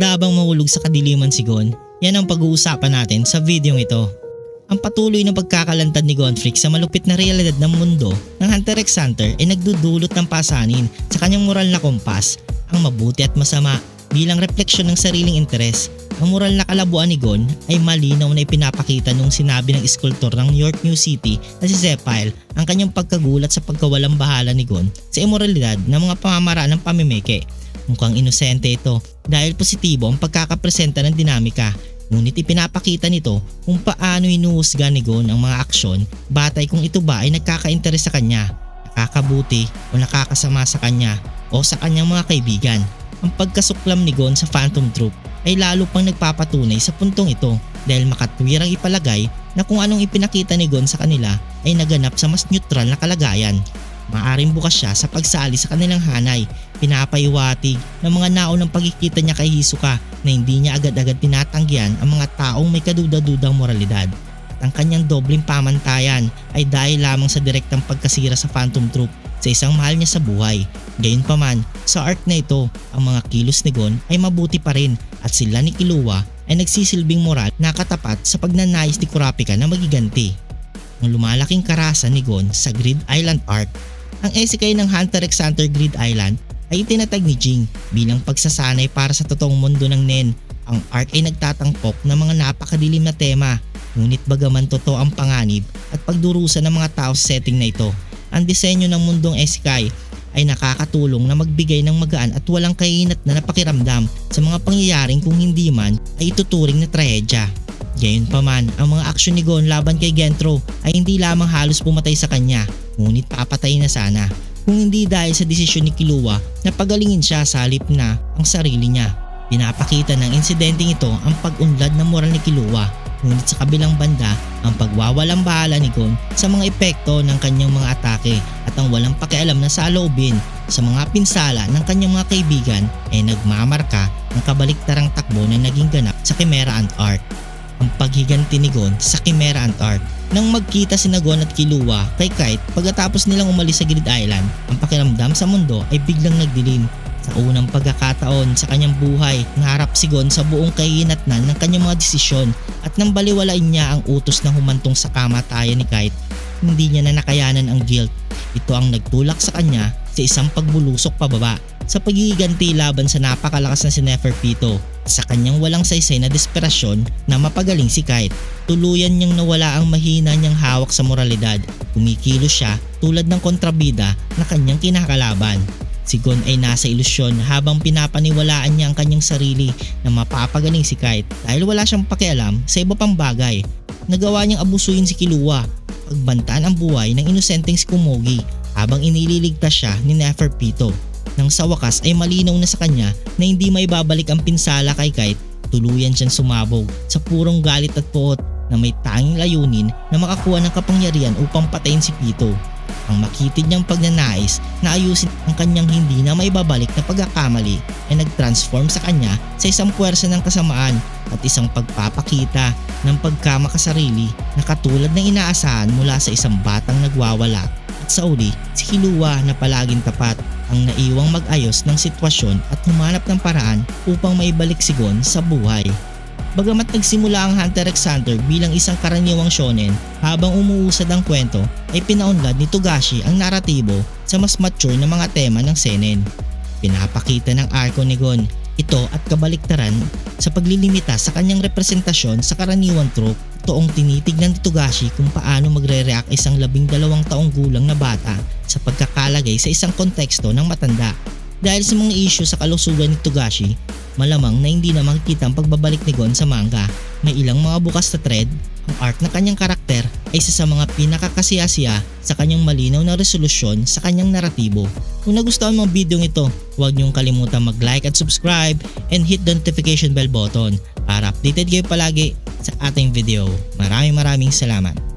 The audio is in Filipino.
Handa bang mahulog sa kadiliman si Gon? Yan ang pag-uusapan natin sa video ito. Ang patuloy na pagkakalantad ni Gonfrix sa malupit na realidad ng mundo ng Hunter x Hunter ay nagdudulot ng pasanin sa kanyang moral na kompas, ang mabuti at masama bilang refleksyon ng sariling interes. Ang moral na kalabuan ni Gon ay malinaw na ipinapakita nung sinabi ng iskultor ng New York New City na si Zephyl ang kanyang pagkagulat sa pagkawalang bahala ni Gon sa imoralidad ng mga pamamaraan ng pamimeke. Mukhang inosente ito dahil positibo ang pagkakapresenta ng dinamika Ngunit ipinapakita nito kung paano inuhusga ni Gon ang mga aksyon batay kung ito ba ay nagkaka-interes sa kanya, nakakabuti o nakakasama sa kanya o sa kanyang mga kaibigan. Ang pagkasuklam ni Gon sa Phantom Troop ay lalo pang nagpapatunay sa puntong ito dahil makatwirang ipalagay na kung anong ipinakita ni Gon sa kanila ay naganap sa mas neutral na kalagayan. Maaring bukas siya sa pagsali sa kanilang hanay, pinapaiwatig ng mga naon ng pagkikita niya kay Hisoka na hindi niya agad-agad tinatanggihan ang mga taong may kaduda-dudang moralidad. At ang kanyang dobleng pamantayan ay dahil lamang sa direktang pagkasira sa Phantom Troop sa isang mahal niya sa buhay. Gayunpaman, sa art na ito, ang mga kilos ni Gon ay mabuti pa rin at sila ni Killua ay nagsisilbing moral na katapat sa pagnanais ni Kurapika na magiganti. Ang lumalaking karasan ni Gon sa Grid Island art ang esikay ng Hunter x Hunter Grid Island ay itinatag ni Jing bilang pagsasanay para sa totoong mundo ng Nen. Ang art ay nagtatangkok ng mga napakadilim na tema, ngunit bagaman totoo ang panganib at pagdurusa ng mga tao sa setting na ito. Ang disenyo ng mundong esikay ay nakakatulong na magbigay ng magaan at walang kainat na napakiramdam sa mga pangyayaring kung hindi man ay ituturing na trahedya. Gayunpaman, ang mga aksyon ni Gon laban kay Gentro ay hindi lamang halos pumatay sa kanya, ngunit papatay na sana. Kung hindi dahil sa desisyon ni Kilua na pagalingin siya sa halip na ang sarili niya. Pinapakita ng insidenteng ito ang pag-unlad ng moral ni Kilua ngunit sa kabilang banda ang pagwawalang bahala ni Gon sa mga epekto ng kanyang mga atake at ang walang pakialam na saloobin sa mga pinsala ng kanyang mga kaibigan ay nagmamarka ng kabaliktarang takbo na naging ganap sa Chimera and Art. Ang paghiganti ni Gon sa Chimera and Art nang magkita si Nagon at Kilua kay Kite pagkatapos nilang umalis sa Grid Island, ang pakiramdam sa mundo ay biglang nagdilim. Sa unang pagkakataon sa kanyang buhay, naharap si Gon sa buong kahinatnan ng kanyang mga desisyon at nang baliwalain niya ang utos na humantong sa kamatayan ni Kite, hindi niya na nakayanan ang guilt. Ito ang nagtulak sa kanya sa isang pagbulusok pababa sa pagiganti laban sa napakalakas na si Neferpito sa kanyang walang saysay na desperasyon na mapagaling si Kite. Tuluyan niyang nawala ang mahina niyang hawak sa moralidad. Kumikilos siya tulad ng kontrabida na kanyang kinakalaban. Si Gon ay nasa ilusyon habang pinapaniwalaan niya ang kanyang sarili na mapapagaling si Kite dahil wala siyang pakialam sa iba pang bagay. Nagawa niyang abusuin si Kilua, pagbantaan ang buhay ng inosenteng si Kumogi habang inililigtas siya ni Neferpito nang sa wakas ay malinaw na sa kanya na hindi may babalik ang pinsala kay Kite, tuluyan siyang sumabog sa purong galit at puot na may tanging layunin na makakuha ng kapangyarihan upang patayin si Pito. Ang makitid niyang pagnanais na ayusin ang kanyang hindi na may babalik na pagkakamali ay nag-transform sa kanya sa isang puwersa ng kasamaan at isang pagpapakita ng pagkamakasarili na katulad ng inaasahan mula sa isang batang nagwawala. At sa uli, si Kilua na palaging tapat ang naiwang mag-ayos ng sitwasyon at humanap ng paraan upang maibalik si Gon sa buhay. Bagamat nagsimula ang Hunter x Hunter bilang isang karaniwang shonen, habang umuusad ang kwento ay pinaunlad ni Togashi ang naratibo sa mas mature na mga tema ng senen. Pinapakita ng arko ni Gon ito at kabaliktaran sa paglilimita sa kanyang representasyon sa karaniwang trope toong tinitignan ni Togashi kung paano magre-react isang labing dalawang taong gulang na bata sa pagkakalagay sa isang konteksto ng matanda. Dahil sa mga issue sa kalusugan ni Togashi, malamang na hindi na makikita ang pagbabalik ni Gon sa manga. May ilang mga bukas na thread, ang art ng kanyang karakter ay isa sa mga pinakakasiyasiya sa kanyang malinaw na resolusyon sa kanyang naratibo. Kung nagustuhan mo ang video ito, huwag niyong kalimutan mag-like at subscribe and hit the notification bell button para updated kayo palagi sa ating video. Maraming maraming salamat.